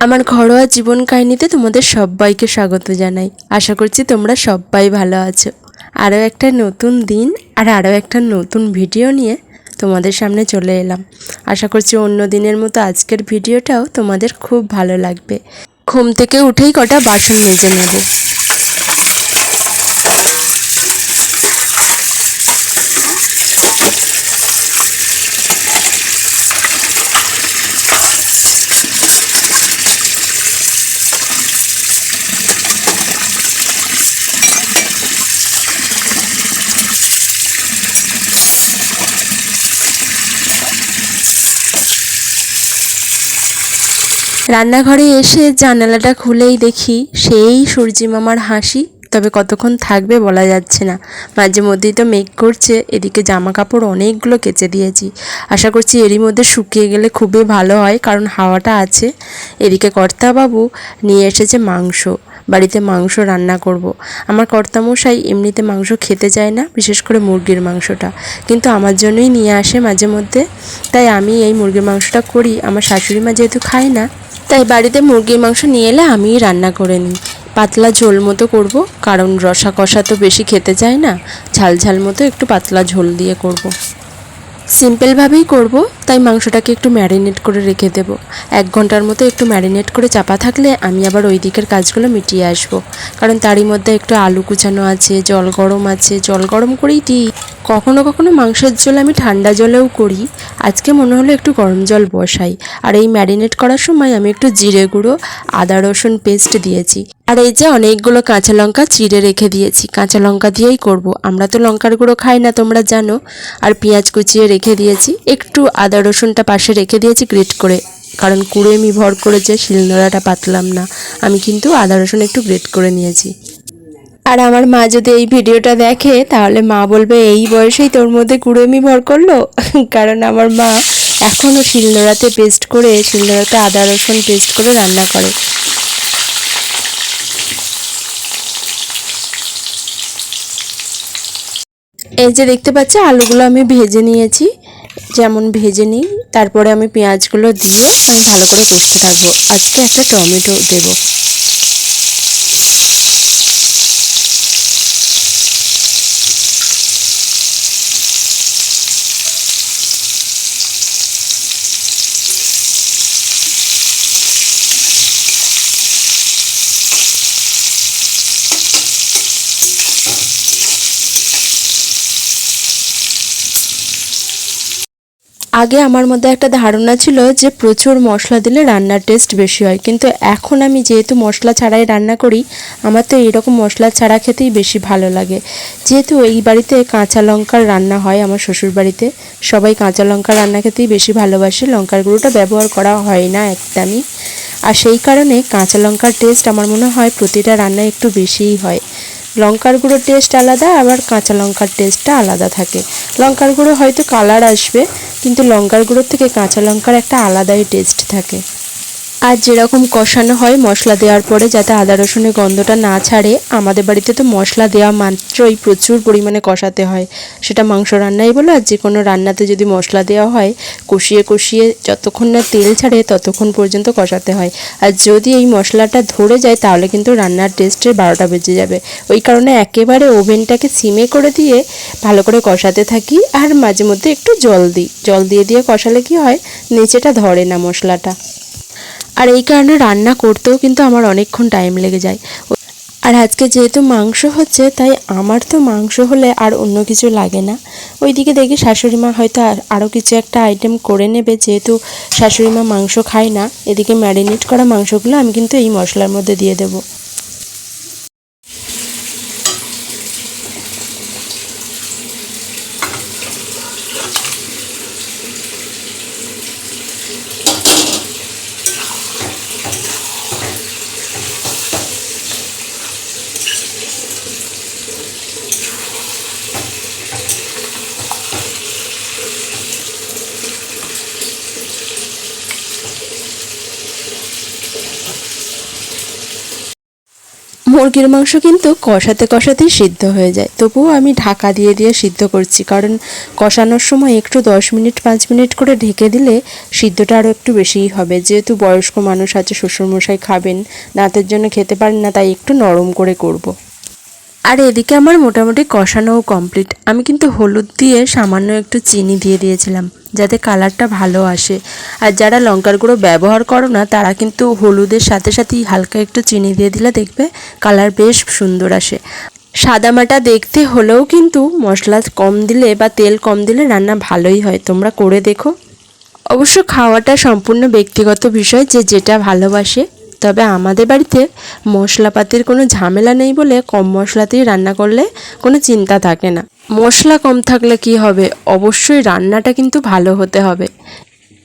আমার ঘরোয়া জীবন কাহিনীতে তোমাদের সবাইকে স্বাগত জানাই। আশা করছি তোমরা সবাই ভালো আছো। আরও একটা নতুন দিন আর আরও একটা নতুন ভিডিও নিয়ে তোমাদের সামনে চলে এলাম। আশা করছি অন্য দিনের মতো আজকের ভিডিওটাও তোমাদের খুব ভালো লাগবে। ঘুম থেকে উঠেই কটা বাসন মেজে নেব। রান্নাঘরে এসে জানালাটা খুলেই দেখি সেই সূর্যি মামার হাসি। তবে কতক্ষণ থাকবে বলা যাচ্ছে না। মাঝে মধ্যেই তো মেঘ করছে, এদিকে জামা কাপড় অনেকগুলো কেচে দিয়েছি। আশা করছি এরই মধ্যে শুকিয়ে গেলে খুবই ভালো হয়, কারণ হাওয়াটা আছে। এদিকে কর্তাবাবু নিয়ে এসেছে মাংস। বাড়িতে মাংস রান্না করব। আমার কর্তামশাই এমনিতে মাংস খেতে চায় না, বিশেষ করে মুরগির মাংসটা। কিন্তু আমার জন্যই নিয়ে আসে মাঝে মধ্যে। তাই আমি এই মুরগির মাংসটা করি। আমার শাশুড়ি মা যেহেতু খায় না, তাই বাড়িতে মুরগির মাংস নিয়ে এলে আমিই রান্না করে নিই। পাতলা ঝোল মতো করব, কারণ রসা কষা তো বেশি খেতে চায় না। ঝাল ঝাল মতো একটু পাতলা ঝোল দিয়ে করব। সিম্পলভাবেই করব, তাই মাংসটাকে একটু ম্যারিনেট করে রেখে দেবো এক ঘণ্টার মতো একটু ম্যারিনেট করে চাপা থাকলে আমি আবার ওই দিকের কাজগুলো মিটিয়ে আসব। কারণ তারই মধ্যে একটু আলু কুচানো আছে, জল গরম আছে, জল গরম করেই দিই কখনো কখনো মাংসের ঝোল আমি ঠান্ডা জলেও করি। আজকে মনে হলো একটু গরম জল বসাই। আর এই ম্যারিনেট করার সময় আমি একটু জিরে গুঁড়ো, আদা রসুন পেস্ট দিয়েছি। আর এই যে অনেকগুলো কাঁচা লঙ্কা চিড়ে রেখে দিয়েছি। কাঁচা লঙ্কা দিয়েই করব। আমরা তো লঙ্কার গুঁড়ো খাই না, তোমরা জানো। আর পেঁয়াজ কুচিয়ে রেখে দিয়েছি। একটু আদা রসুনটা পাশে রেখে দিয়েছি গ্রেট করে। কারণ কুড়েমি ভর করে যে শিলনোড়াটা পাতলাম না। আমি কিন্তু আদা রসুন একটু গ্রেট করে নিয়েছি। আর আমার মা যদি এই ভিডিওটা দেখে, তাহলে মা বলবে, এই বয়সেই তোর মধ্যে কুড়েমি ভর করল? কারণ আমার মা এখনও শিলনোড়াতে পেস্ট করে, শিলনোড়াতে আদা, রসুন পেস্ট করে রান্না করে। এই যে দেখতে পাচ্ছি, আলুগুলো আমি ভেজে নিয়েছি। যেমন ভেজে নিই, তারপরে আমি পেঁয়াজগুলো দিয়ে আমি ভালো করে কষতে থাকব। আজকে একটা টমেটো দেবো। আগে আমার মধ্যে একটা ধারণা ছিল যে প্রচুর মশলা দিলে রান্নার টেস্ট বেশি হয়। কিন্তু এখন আমি যেহেতু মশলা ছাড়াই রান্না করি, আমার তো এইরকম মশলা ছাড়া খেতেই বেশি ভালো লাগে। যেহেতু এই বাড়িতে কাঁচা লঙ্কার রান্না হয় আমার শ্বশুর বাড়িতে সবাই কাঁচা লঙ্কা রান্না খেতেই বেশি ভালোবাসে, লঙ্কার গুঁড়োটা ব্যবহার করা হয় না একদমই। আর সেই কারণে কাঁচা লঙ্কার টেস্ট আমার মনে হয় প্রতিটা রান্নায় একটু বেশিই হয়। লঙ্কার গুঁড়োর টেস্ট আলাদা, আবার কাঁচা লঙ্কার টেস্টটা আলাদা থাকে। লঙ্কার গুঁড়ো হয়তো কালার আসবে, কিন্তু লঙ্কার গুঁড়োর থেকে কাঁচা লঙ্কার একটা আলাদাই টেস্ট থাকে। আর যেরকম কষানো হয় মশলা দেওয়ার পরে যাতে আদা রসুনের গন্ধটা না ছাড়ে, আমাদের বাড়িতে তো মশলা দেওয়া মাত্রই প্রচুর পরিমাণে কষাতে হয়। সেটা মাংস রান্নাই বলো আর যে কোনো রান্নাতে যদি মশলা দেওয়া হয়, কষিয়ে কষিয়ে যতক্ষণ না তেল ছাড়ে ততক্ষণ পর্যন্ত কষাতে হয়। আর যদি এই মশলাটা ধরে যায় তাহলে কিন্তু রান্নার টেস্টের বারোটা বেজে যাবে। ওই কারণে একেবারে ওভেনটাকে সিমে করে দিয়ে ভালো করে কষাতে থাকি আর মাঝে মধ্যে একটু জল দিই। জল দিয়ে দিয়ে কষালে কি হয়, নিচেটা ধরে না মশলাটা। আর এই কারণে রান্না করতেও কিন্তু আমার অনেকক্ষণ টাইম লেগে যায়। আর আজকে যেহেতু মাংস হচ্ছে, তাই আমার তো মাংস হলে আর অন্য কিছু লাগে না। ওইদিকে দেখি শাশুড়ি মা হয়তো আরও কিছু একটা আইটেম করে নেবে, যেহেতু শাশুড়ি মা মাংস খায় না। এদিকে ম্যারিনেট করা মাংসগুলো আমি কিন্তু এই মশলার মধ্যে দিয়ে দেবো। মুরগির মাংস কিন্তু কষাতে কষাতেই সিদ্ধ হয়ে যায়। তবুও আমি ঢাকা দিয়ে দিয়ে সিদ্ধ করছি, কারণ কষানোর সময় একটু দশ মিনিট, পাঁচ মিনিট করে ঢেকে দিলে সিদ্ধটা আরও একটু বেশিই হবে। যেহেতু বয়স্ক মানুষ আছে, শ্বশুরমশাই খাবেন দাঁতের জন্য খেতে পারেন না, তাই একটু নরম করে করব। আর এদিকে আমার মোটামুটি কষানোও কমপ্লিট। আমি কিন্তু হলুদ দিয়ে সামান্য একটু চিনি দিয়ে দিয়েছিলাম। যাতে কালারটা ভালো আসে। আর যারা লঙ্কার গুঁড়ো ব্যবহার করো না তারা কিন্তু হলুদের সাথে সাথেই হালকা একটু চিনি দিয়ে দিলে দেখবে কালার বেশ সুন্দর আসে। সাদামাটা দেখতে হলেও কিন্তু মশলা কম দিলে বা তেল কম দিলে রান্না ভালোই হয়। তোমরা করে দেখো। অবশ্য খাওয়াটা সম্পূর্ণ ব্যক্তিগত বিষয় যে যেটা ভালোবাসে। তবে আমাদের বাড়িতে মশলাপাতির কোনো ঝামেলা নেই বলে কম মশলাতেই রান্না করলে কোনো চিন্তা থাকে না। মশলা কম থাকলে কি হবে? অবশ্যই রান্নাটা কিন্তু ভালো হতে হবে।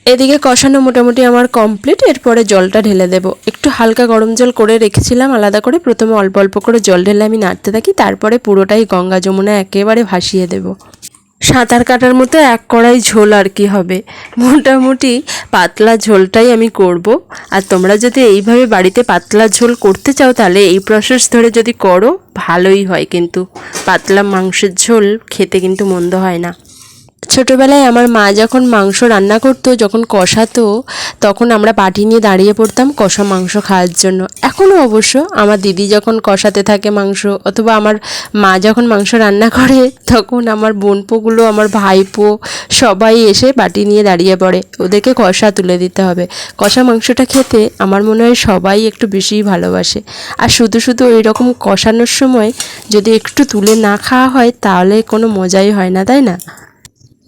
এদিকে কষানো মোটামুটি আমার কমপ্লিট এরপরে জলটা ঢেলে দেব। একটু হালকা গরম জল করে রেখেছিলাম, আলাদা করে প্রথমে অল্প অল্প করে জল ঢেলে আমি নাড়তে থাকি, তারপরে পুরোটাই গঙ্গা যমুনা একেবারে ভাসিয়ে দেব। সাঁতার কাটার মতো এক কড়াই ঝোল আর কি হবে। মোটামুটি পাতলা ঝোলটাই আমি করব। আর তোমরা যদি এইভাবে বাড়িতে পাতলা ঝোল করতে চাও, তাহলে এই প্রসেস ধরে যদি করো, ভালোই হয় কিন্তু। পাতলা মাংসের ঝোল খেতে কিন্তু মন্দ হয় না। ছোটোবেলায় আমার মা যখন মাংস রান্না করতো, যখন কষাতো, তখন আমরা বাটি নিয়ে দাঁড়িয়ে পড়তাম কষা মাংস খাওয়ার জন্য। এখনও অবশ্য আমার দিদি যখন কষাতে থাকে মাংস অথবা আমার মা যখন মাংস রান্না করে, তখন আমার বোনপোগুলো, আমার ভাইপো সবাই এসে বাটি নিয়ে দাঁড়িয়ে পড়ে। ওদেরকে কষা তুলে দিতে হবে। কষা মাংসটা খেতে আমার মনে হয় সবাই একটু বেশিই ভালোবাসে। আর শুধু শুধু ওই রকম কষানোর সময় যদি একটু তুলে না খাওয়া হয়, তাহলে কোনো মজাই হয় না, তাই না?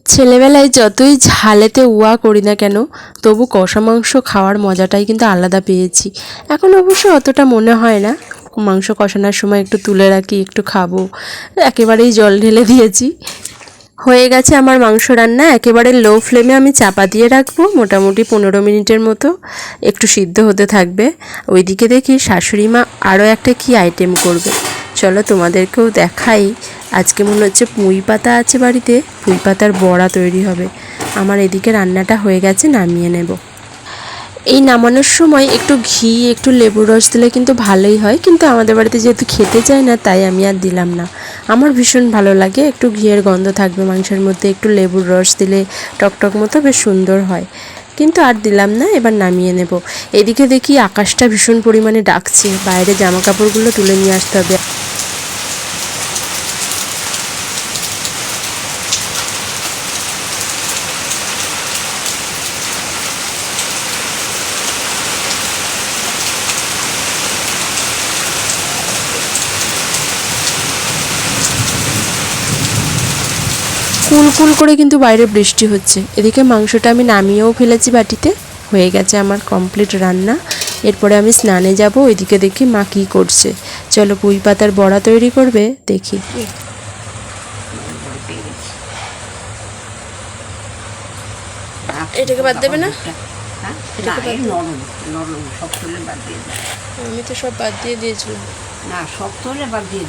ছেলেবেলায় যতই ঝালেতে উয়া করি না কেন, তবু কষা মাংস খাওয়ার মজাটাই কিন্তু আলাদা পেয়েছি। এখন অবশ্য অতটা মনে হয় না। মাংস কষানোর সময় একটু তুলে রাখি, একটু খাব। একেবারেই জল ঢেলে দিয়েছি। হয়ে গেছে আমার মাংস রান্না। একেবারে লো ফ্লেমে আমি চাপা দিয়ে রাখব, মোটামুটি পনেরো মিনিটের মতো। একটু সিদ্ধ হতে থাকবে। ওইদিকে দেখি শাশুড়ি মা আরও একটা কি আইটেম করবে। চলো তোমাদেরকেও দেখাই। আজকে মনে হচ্ছে পুঁই পাতা আছে বাড়িতে, পুঁই পাতার বড়া তৈরি হবে। আমার এদিকে রান্নাটা হয়ে গেছে, নামিয়ে নেব। এই নামানোর সময় একটু ঘি, একটু লেবুর রস দিলে কিন্তু ভালোই হয়, কিন্তু আমাদের বাড়িতে যেহেতু খেতে চায় না, তাই আমি আর দিলাম না। আমার ভীষণ ভালো লাগে, একটু ঘিয়ের গন্ধ থাকবে, মাংসের মধ্যে একটু লেবুর রস দিলে টকটক মতো বেশ সুন্দর হয়। কিন্তু আর দিলাম না, এবার নামিয়ে নেব। এদিকে দেখি আকাশটা ভীষণ পরিমাণে ডাকছে, বাইরে জামা কাপড়গুলো তুলে নিয়ে আসতে হবে। কুল কুল করে কিন্তু বাইরে বৃষ্টি হচ্ছে। এদিকে মাংসটা আমি নামিয়েও ফেলেছি বাটিতে। হয়ে গেছে আমার কমপ্লিট রান্না। এরপরে আমি স্নানে যাব ওইদিকে দেখি মা কী করছে। চলো পুঁই পাতার বড়া তৈরি করবে দেখি। এটাকে বাদ দেবে না? আমি তো সব বাদ দিয়ে দিয়েছিলাম। না সব তোলে বাদ দিয়ে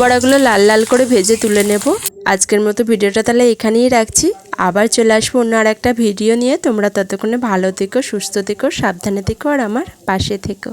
বড়াগুলো লাল লাল করে ভেজে তুলে নেব। আজকের মতো ভিডিওটা তাহলে এখানেই রাখছি। আবার চলে আসব অন্য আর একটা ভিডিও নিয়ে। তোমরা ততক্ষণে ভালো থেকো, সুস্থ থেকো, সাবধানে থেকো, আর আমার পাশে থেকো।